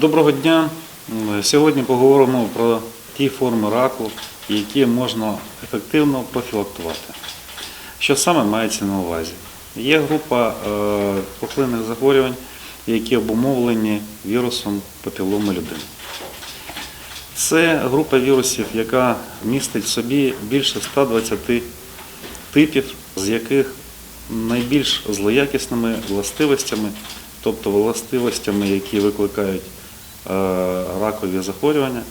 Доброго дня. Сьогодні поговоримо про ті форми раку, які можна ефективно профілактувати. Що саме мається на увазі? Є група е, пухлинних захворювань, які обумовлені вірусом папіломи людини. Це група вірусів, яка містить в собі більше 120 типів, з яких найбільш злоякісними властивостями, тобто властивостями, які викликають ракові захворювання,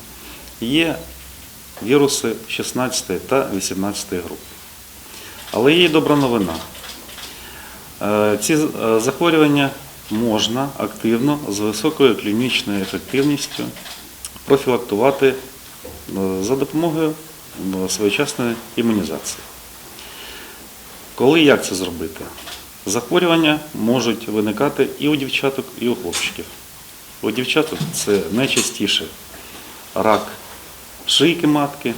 є віруси 16 та 18 груп. Але є й добра новина. Е, Ці е, захворювання можна активно з високою клінічною ефективністю профілактувати е, за допомогою е, своєчасної імунізації. Коли і як це зробити? Захворювання можуть виникати і у дівчаток, і у хлопчиків. У дівчаток це найчастіше рак шийки матки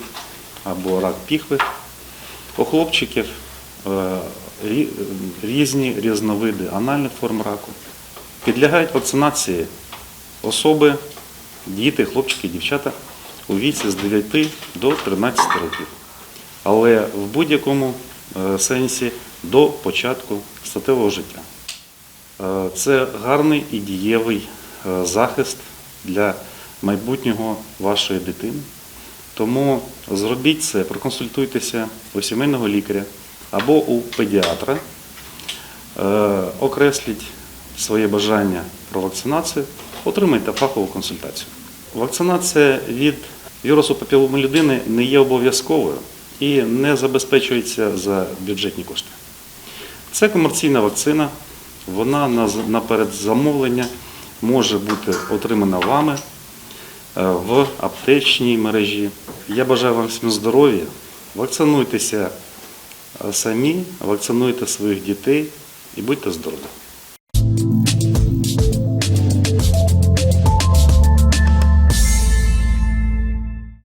або рак піхви. У хлопчиків е, різні різновиди анальних форм раку. Підлягають вакцинації особи, діти, хлопчики, дівчата у віці з 9 до 13 років. Але в будь-якому е, сенсі до початку статевого життя. Е, Це гарний і дієвий захист для майбутнього вашої дитини. Тому зробіть це, проконсультуйтеся у сімейного лікаря або у педіатра, е, окресліть своє бажання про вакцинацію, отримайте фахову консультацію. Вакцинація від вірусу папіломи людини не є обов'язковою і не забезпечується за бюджетні кошти. Це комерційна вакцина, вона на передзамовлення може бути отримана вами е, в аптечній мережі. Я бажаю вам всім здоров'я. Вакцинуйтеся е, самі, вакцинуйте своїх дітей і будьте здорові.